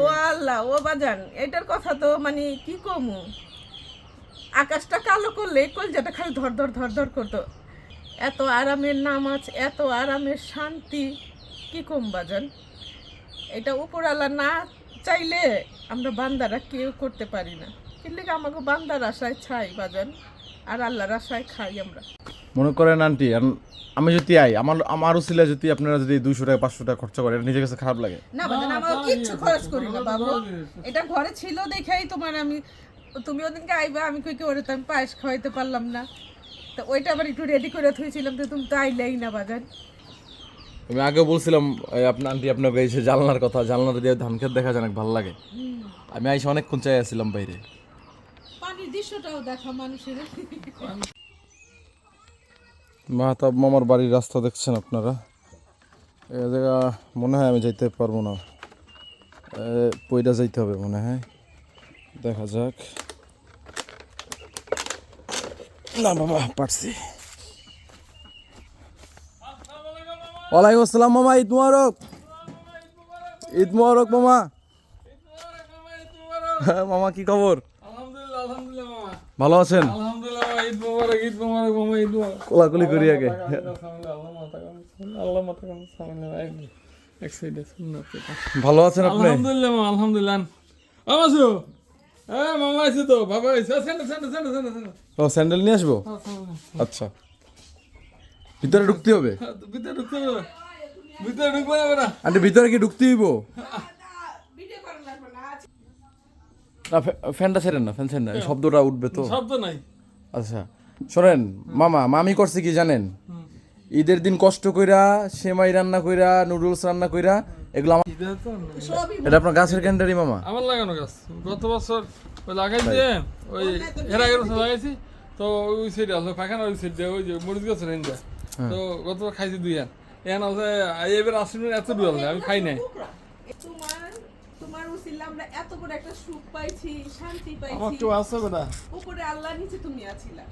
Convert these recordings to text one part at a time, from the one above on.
ও আল্লাহ, ও বাজান, এটার কথা তো মানে কি কমু? আকাশটা কালো করলে কলজাটা খালি ধর ধর ধর ধর করতো। এত আরামের নামাজ, এত আরামের শান্তি, কি কম বাজান? এটা উপরালা না চাইলে আমরা বান্দারা কেউ করতে পারি না। কিন্তু আমাকে বান্দার আশায় ছাই বাজান, আর আল্লাহর আশায় খাই আমরা। মনে করেন আন্টি আন- আমি যদি আই আমার আমার উচিলে যদি আপনারা যদি দুইশো টাকা পাঁচশো টাকা খরচা করেন নিজের কাছে খারাপ লাগে। না বাজান আমরা কিচ্ছু খরচ করি না বাবু। এটা ঘরে ছিল দেখেই তোমার আমি তুমি ওদিনকে আইবা আমি কই কি ওরে তো আমি পায়েস খাওয়াইতে পারলাম না। তো ওইটা আবার একটু রেডি করে থুইছিলাম তো তুমি তো আইলেই না বাজান। আমি আগে বলছিলাম আপনার আন্টি আপনাকে যে জানলার কথা জানলাটা দিয়ে ধান খেত দেখা যায় অনেক ভালো লাগে। আমি আইসে অনেকক্ষণ চাই আসছিলাম বাইরে। পানির দৃশ্যটাও দেখা মানুষের। মাহতাব মামার বাড়ির রাস্তা দেখছেন আপনারা? এ জায়গা মনে হয় আমি যাইতে পারব না। এ, পইরা যাইতে হবে মনে হয়। দেখা যাক। না বাবা পারছি। ওয়ালাইকুম আসসালাম মামা ঈদ মুবারক। ঈদ মুবারক মামা। হ্যাঁ, মামা কি খবর? ভালো আছেন আলহামদুলিল্লাহ মামা ঈদ মোবারক ঈদ মোবারক মামা কোলাকুলি করি আগে। আল্লাহ মাথা কাম এক সাইডে ভালো আছেন আপনি? আলহামদুলিল্লাহ মামা আলহামদুলিল্লাহ। আমাসু এ মামা আইছে তো বাবা আইছে সেন্ড সেন্ড সেন্ড সেন্ড ও স্যান্ডেল নিয়ে আসব? আচ্ছা। ভিতরে ঢুকতে হবে? ভিতরে ঢুকতে হবে। ভিতরে ঢুকবে না বেটা আন্টি ভিতরে কি ঢুকতে হইব? না ফ্যানটা ছেড়েন না ফ্যান ছেড়েন না। শব্দটা উঠবে তো। শব্দ নাই। আচ্ছা। শোনেন মামা মামি করছে কি জানেন? ঈদের দিন কষ্ট কইরা সেমাই রান্না কইরা নুডলস রান্না কইরা এগুলো আমার। এটা আপনার গাছের ক্যান্ডারি মামা। আমার লাগানো গাছ। গত বছর ওই লাগাই দিয়ে ওই এর আগের বছর লাগাইছি তো ওই সাইডে আছে পাখানা ওই সাইডে ওই যে মরিচ গাছ রেঞ্জা তো গত খাইছি দুই আন এখন আছে এবার আসলে এত আছে আমি খাই নাই। তোমার উসিলা আমরা এত বড় একটা সুখ পাইছি শান্তি আমার কেউ আছে বেটা? উপরে আল্লাহ নিচে তুমি আছিলা।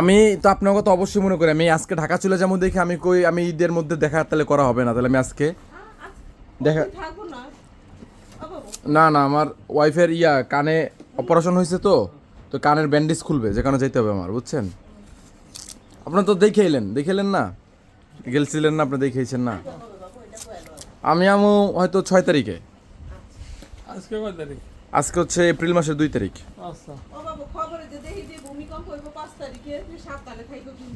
আমি তো আপনার কথা অবশ্যই মনে করি। আমি আজকে ঢাকা চলে যাব দেখে আমি কই আমি ঈদের মধ্যে দেখা তাহলে করা হবে না তাহলে আমি আজকে দেখা না। না না আমার ওয়াইফের ইয়া কানে অপারেশন হয়েছে তো তো কানের ব্যান্ডেজ খুলবে যেখানে যেতে হবে আমার বুঝছেন? আপনার তো দেখে এলেন দেখে এলেন না? গেলছিলেন না আপনি দেখেছেন না? আমি আমু হয়তো ছয় তারিখে। আজকে কয় তারিখ? আজকে হচ্ছে এপ্রিল মাসের দুই তারিখ। আচ্ছা।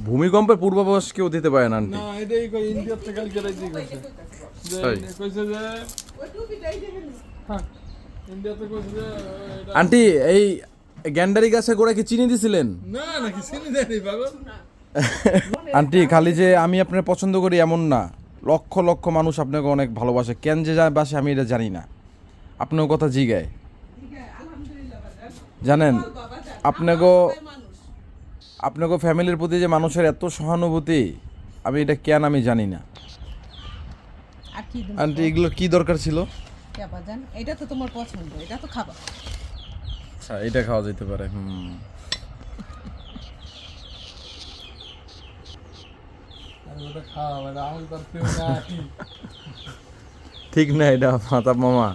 ভূমিকম্পের পূর্বাভাস কেউ দিতে পারে না আন্টি। হ্যাঁ ইন্ডিয়াতে কইছে যে এটা আন্টি এই গ্যান্ডারি গাছে গোড়া কি চিনি দিছিলেন? না নাকি চিনি দেয়নি পাগল। আন্টি খালি যে আমি আপনার পছন্দ করি এমন না। লক্ষ লক্ষ মানুষ আপনাকে অনেক ভালোবাসে। কেন যে বাসে আমি এটা জানি না। আপনার কথা জিগায়। আলহামদুলিল্লাহ জানেন আপনাকে আপনাকে ফ্যামিলির প্রতি যে মানুষের এত সহানুভূতি আমি এটা কেন আমি জানি না। আন্টি এগুলো কি দরকার ছিল? এটা তো তোমার পছন্দ এটা তো খাবা আচ্ছা এটা খাওয়া যেতে পারে হুম। ঠিক না এটা মাতা মামা।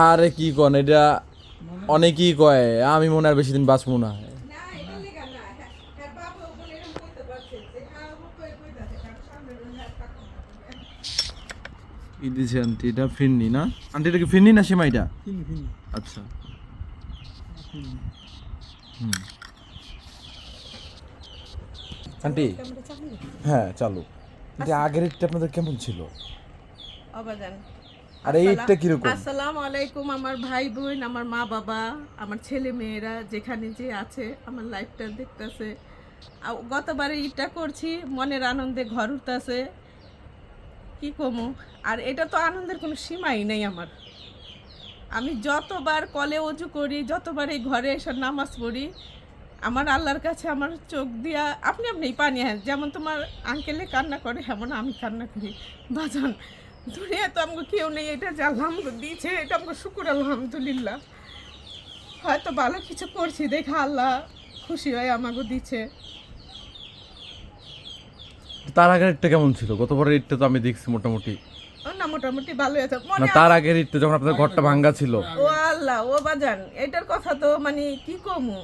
আরে কি কন এটা অনেকেই কয় আমি মনে হয় বেশি দিন বাঁচবো না। কি দিছে আন্টি এটা ফিরনি না? আন্টি এটা কি ফিরনি না সেমাইটা? আচ্ছা। হুম। আন্টি হ্যাঁ চালু। এটা আগের ইটটা আপনাদের কেমন ছিল? অবাজান আর এই ইটটা কীরকম? আসসালামু আলাইকুম আমার ভাই বোন আমার মা বাবা আমার ছেলে মেয়েরা যেখানে যে আছে আমার লাইফটা দেখতেছে। গতবারে ইটটা করছি মনের আনন্দে ঘর উঠতেছে। কি কমু? আর এটা তো আনন্দের কোনো সীমাই নেই আমার। আমি যতবার কলে অজু করি যতবার এই ঘরে এসে নামাজ পড়ি আমার আল্লাহর কাছে আমার চোখ দিয়া আপনি আপনি পানি হ্যাঁ যেমন তোমার আঙ্কেলে কান্না করে তেমন আমি কান্না করি। বাজান দুনিয়া তো আমাকে কেউ নেই এটা যে আল্লাহ আমাকে দিয়েছে এটা আমাকে শুকুর আলহামদুলিল্লাহ। হয়তো ভালো কিছু করছি দেখে আল্লাহ খুশি হয় আমাকে দিচ্ছে তার আগের ঈদটা কেমন ছিল? গতবারের ঈদটা তো আমি দেখছি মোটামুটি। না মোটামুটি ভালো আছে। মনে তার আগের ঈদটা যখন আপনাদের ঘরটা ভাঙ্গা ছিল। ও আল্লাহ ও বাজান এটার কথা তো মানে কি কমু?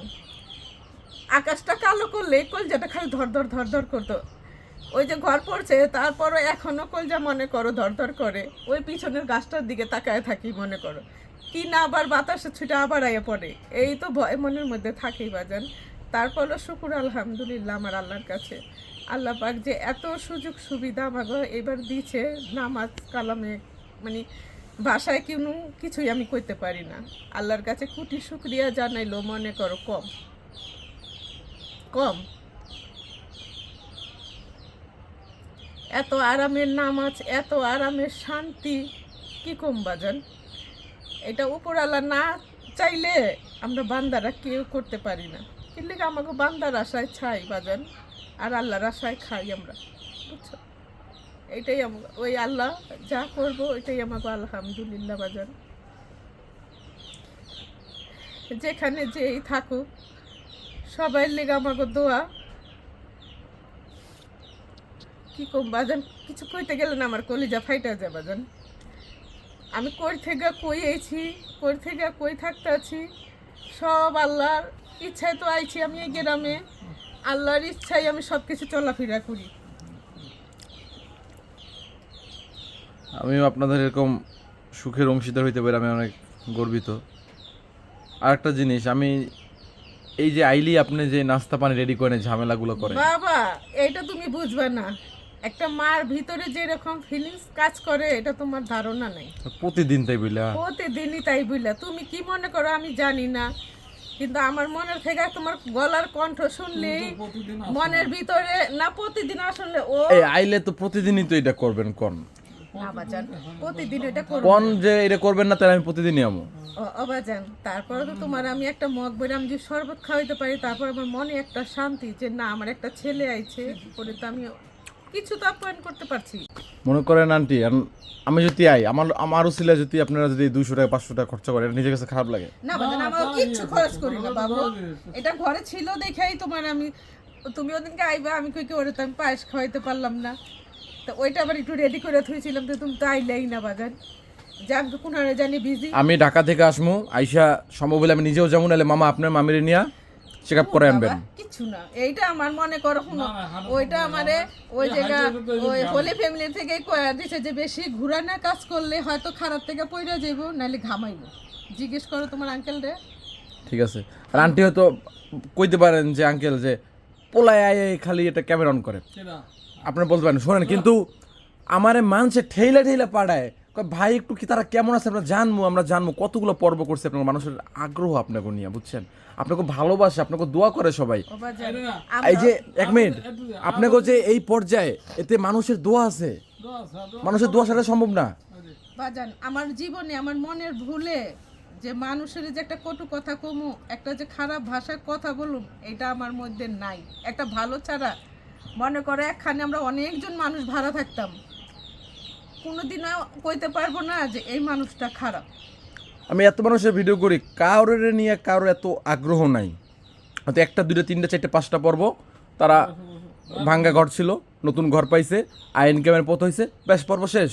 আকাশটা কালো করলে কলজাটা খালি ধর ধর ধর ধর করতো। ওই যে ঘর পড়ছে, তারপরও এখনও কলজা মনে করো ধর ধর করে। ওই পিছনের গাছটার দিকে তাকায় থাকি মনে করো। কি না আবার বাতাসে ছুটে আবার আইয়ে পড়ে। এই তো ভয় মনের মধ্যে থাকেই বাজান। তারপরও শুকুর, আলহামদুলিল্লাহ আমার আল্লাহর কাছে। আল্লাহ পাক যে এত সুযোগ সুবিধা আমাকে এবার দিছে নামাজ, কালামে মানে ভাষায় কোনো কিছুই আমি করতে পারি না। আল্লাহর কাছে কুটি শুক্রিয়া জানাইলো মনে করো কম। কম? এত আরামের নামাজ, এত আরামের শান্তি, কি কম বাজান? এটা উপরালা না চাইলে আমরা বান্দারা কেউ করতে পারি না। কিন্তু আমাকে বান্দার আশায় ছাই বাজান, আর আল্লাহর আশায় খাই আমরা, বুঝছ? এটাই ওই আল্লাহ যা করব ওইটাই আমাকে আলহামদুলিল্লাহ বাজান। যেখানে যেই থাকুক, সবাই লেগে আমাকে দোয়া কি কম বাজান কিছু কইতে গেলে না আমার কলিজা ফাইটা যায় বাজান আমি কই থেকে কই আইছি কই থেকে কই থাকতে আছি সব আল্লাহর ইচ্ছায় তো আইছি আমি এই গ্রামে। আল্লাহর ইচ্ছায় আমি সব কিছু চলাফেরা করি। আমিও আপনাদের এরকম সুখের অংশীদার হইতে পারি আমি অনেক গর্বিত। আর একটা জিনিস আমি এই যে আইলি আপনি যে নাস্তা পানি রেডি করেন ঝামেলাগুলো করেন। বাবা এটা তুমি বুঝবে না। একটা মার ভিতরে যেরকম ফিলিংস কাজ করে এটা তোমার ধারণা নেই। প্রতিদিন তাই বুঝলা প্রতিদিনই তাই বুঝলা তুমি কি মনে করো আমি জানি না কিন্তু আমার মনের থেকে তোমার গলার কণ্ঠ শুনলেই মনের ভিতরে না প্রতিদিন আসলে ও এই আইলে তো প্রতিদিনই তো এটা করবেন কোন? না বাজান প্রতিদিন এটা করব কোন যে এটা করবেন না তাহলে আমি প্রতিদিনই আমো। অবাজান তারপরে তো তোমার আমি একটা মগ বইরে আমি যে শরবত খাওয়াইতে পারি তারপর আমার মনে একটা শান্তি যে না আমার একটা ছেলে আইছে পরে তো আমি কিছু তো আপ্যায়ন করতে পারছি। মনে করেন আন্টি আমি যদি আই আমার আমারও ছিল যদি আপনারা যদি দুশো টাকা পাঁচশো টাকা খরচা করেন নিজের কাছে খারাপ লাগে। না বাজান আমার কিচ্ছু খরচ করি না বাবু। এটা ঘরে ছিল দেখেই তোমার আমি তুমি ওদিনকে আইবা আমি কই কি ওরে তো আমি পায়েস খাওয়াইতে পারলাম না। তো ওইটা আবার একটু রেডি করে থুইছিলাম তো তুমি তো আইলেই না বাজান। যাক কোনারে জানি বিজি আমি ঢাকা থেকে আসমু আইসা সম্ভব হলে আমি নিজেও যেমন এলে মামা আপনার মামিরে নিয়ে চেক আপ করে আনবেন। কিছু না। এইটা আমার মনে করো শুনো ওইটা আমারে ওই জায়গা ওই হোলি ফ্যামিলি থেকে কয়া দিছে যে বেশি ঘুরানা কাজ করলে হয়তো খারাপ থেকে পইরা যাইবো নাহলে ঘামাইবো। জিজ্ঞেস করো তোমার আঙ্কেল রে। ঠিক আছে। আর আন্টি হয়তো কইতে পারেন যে আঙ্কেল যে পোলায় আয় খালি এটা ক্যামেরা অন করে। কেনা আপনারা বলতে পারেন শোনেন কিন্তু আমারে মানুষে ঠেইলা ঠেইলা পাড়ায়। ভাই, একটু কি তারা কেমন আছে? আমরা জানব আমরা জানব। কতগুলো পর্ব করছে আপনার মানুষের আগ্রহ আপনাকে নিয়ে, বুঝছেন? আপনাকে ভালোবাসে, আপনাকে দোয়া করে সবাই। এই যে, এক মিনিট, আপনাকে যে এই পর্যায়ে এতে মানুষের দোয়া আছে? মানুষের দোয়া ছাড়া সম্ভব না। বাজান, আমার জীবনে, আমার মনের ভুলে যে মানুষের যে একটা কটু কথা কমু, একটা যে খারাপ ভাষায় কথা বলুম এটা আমার মধ্যে নাই। একটা ভালো ছাড়া, মনে করে একখানে আমরা অনেকজন মানুষ ভাড়া থাকতাম। কোনোদিনও কইতে পারব না যে এই মানুষটা খারাপ। আমি এত মানুষের ভিডিও করি কারোর নিয়ে কারোর এত আগ্রহ নাই। হয়তো একটা দুইটা তিনটা চারটে পাঁচটা পর্ব তারা ভাঙ্গা ঘর ছিল নতুন ঘর পাইছে আইন ইনকামের পথ হয়েছে বেশ পর্ব শেষ।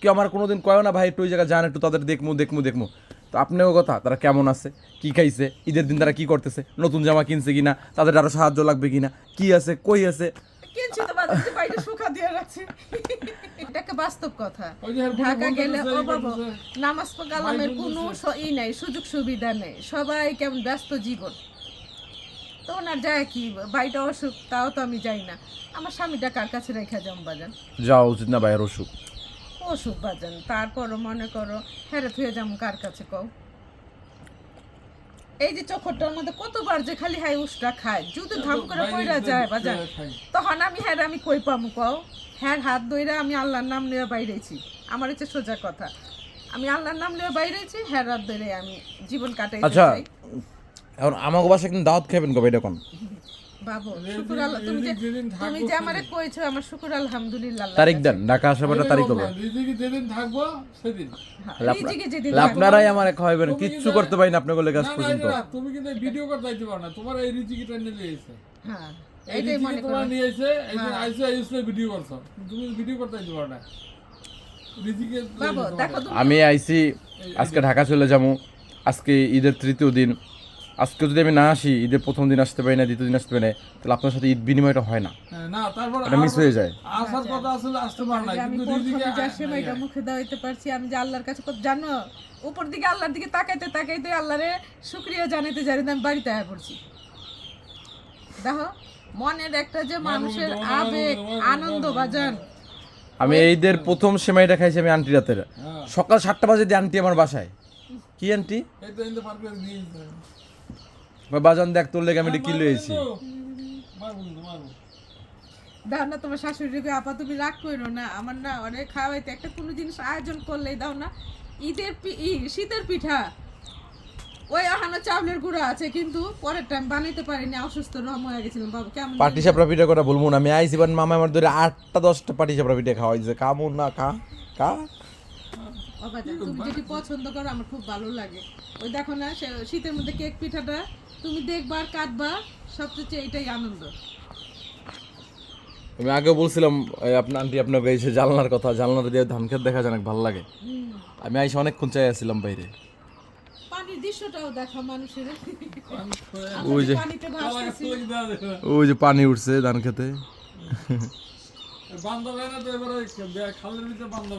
কেউ আমার কোনোদিন কয় না ভাই একটু ওই জায়গায় যান একটু তাদের দেখমু দেখমু দেখমু। তো আপনিও কথা তারা কেমন আছে কি খাইছে ঈদের দিন তারা কি করতেছে নতুন জামা কিনছে কিনা তাদের আরও সাহায্য লাগবে কিনা কি আছে কই আছে? কিনছি তো দিয়ে রাখছি। বাস্তব কথা। ওই যে এরপরে ঢাকা গেলে বলতে ও বাবা বলতে নামাজ কালামের কোনো ই নাই সুযোগ সুবিধা নেই। সবাই কেমন ব্যস্ত জীবন। তো ওনার যায় কি বাড়িটা অসুখ তাও তো আমি যাই না। আমার স্বামীটা কার কাছে রেখে যাম বাজান? যাওয়া উচিত না বাইরের অসুখ। অসুখ বাজান তারপরও মনে করো হেরে থুয়ে যাম কার কাছে কও? এই যে চোখরটার মধ্যে কতবার যে খালি হাই উষ্টা খায় যদি ধাম করে পয়রা যায় বাজার। তখন আমি হ্যাঁ আমি কই পামু কও? হ্যাঁ হাত ধইরা আমি আল্লাহর নাম নিয়ে বাইরেছি। আমার হচ্ছে সোজা কথা। আমি আল্লাহর নাম নিয়ে বাইরেছি হ্যাঁ হাত ধরে আমি জীবন কাটাই আচ্ছা এখন আমাকে বাসায় কিন্তু দাওয়াত খাবেন কবে? এটা কোন? বাবু শুকুর আল্লাহ তুমি যে তুমি যে আমারে কইছো আমার শুকুর আলহামদুলিল্লাহ। তারিখ দেন ঢাকা আসার পরে তারিখ হবে। রিজিকে যেদিন থাকব সেদিন। হ্যাঁ, তাহলে আপনার- রিজিকে যেদিন আপনারাই আমার খাওয়াবেন কিচ্ছু করতে পারি না আপনাকে লেগে আজ না, না, পর্যন্ত। তুমি কিন্তু ভিডিও করতে যাইতে পারো না। তোমার এই রিজিকিটা নিয়ে এসে। হ্যাঁ এইটাই মনে করো। নিয়ে এসে একদিন আইসে আইসে ভিডিও করছ। তুমি ভিডিও করতে দিতে পারো না। রিজিকে বাবু দেখো আমি আইছি আজকে ঢাকা চলে যাব। আজকে ঈদের তৃতীয় দিন। আজকে যদি আমি না আসি ঈদের প্রথম দিন আসতে পারি না দ্বিতীয় দিন আসতে পারি না তাহলে আপনার সাথে ঈদ বিনিময়টা হয় না। হ্যাঁ, না তারপর এটা মিস হয়ে যায়। আসার কথা আসলে আসতে পার না আমি কিন্তু রিজিকে প্রথমে যার মুখে দাওয়াইতে পারছি আমি যে আল্লাহর কাছে কত জানো উপর দিকে আল্লাহর দিকে তাকাইতে তাকাইতে আল্লাহরে শুক্রিয়া জানাইতে জানি আমি বাড়িতে আয়া পড়ছি। দেখো মনের একটা যে মানুষের আবেগ আনন্দ বাজান। আমি ঈদের প্রথম সেমাইটা খাইছি আমি আন্টি রাতের হ্যাঁ। সকাল সাতটা বাজে দিয়ে আন্টি আমার বাসায়। কি আন্টি বাজান দেখ তোর লেগে আমি এটা কিলো এসেছি দাও না তোমার শাশুড়িকে আপা তুমি রাগ করো না আমার না অনেক খাওয়াইতে একটা কোনো জিনিস আয়োজন করলেই দাও না ঈদের শীতের পিঠা ওই আহানো চাউলের গুঁড়া আছে কিন্তু পরের টাইম বানাইতে পারিনি অসুস্থ রহম হয়ে গেছিলাম বাবু কেমন পাটি সাপড়া পিঠা করা বলব না আমি আইসি বান মামা আমার ধরে আটটা দশটা পাটি সাপড়া পিঠা খাওয়াইছে কামুন না কা কা বাবা তুমি যেটি পছন্দ করো আমার খুব ভালো লাগে ওই দেখো না শীতের মধ্যে কেক পিঠাটা তুমি দেখবা আর কাটবা সবচেয়ে এটাই আনন্দ। আমি আগে বলছিলাম আপনার আন্টি আপনাকে এসে জানলার কথা জানলার দিয়ে ধান খেত দেখা যায় অনেক ভালো লাগে। আমি আইসে অনেকক্ষণ চাই আসছিলাম বাইরে। পানির দৃশ্যটাও দেখো মানুষের। ওই যে ওই যে পানি উঠছে ধান খেতে। বান্ধব না তো এবারে খালের ভিতরে বান্ধব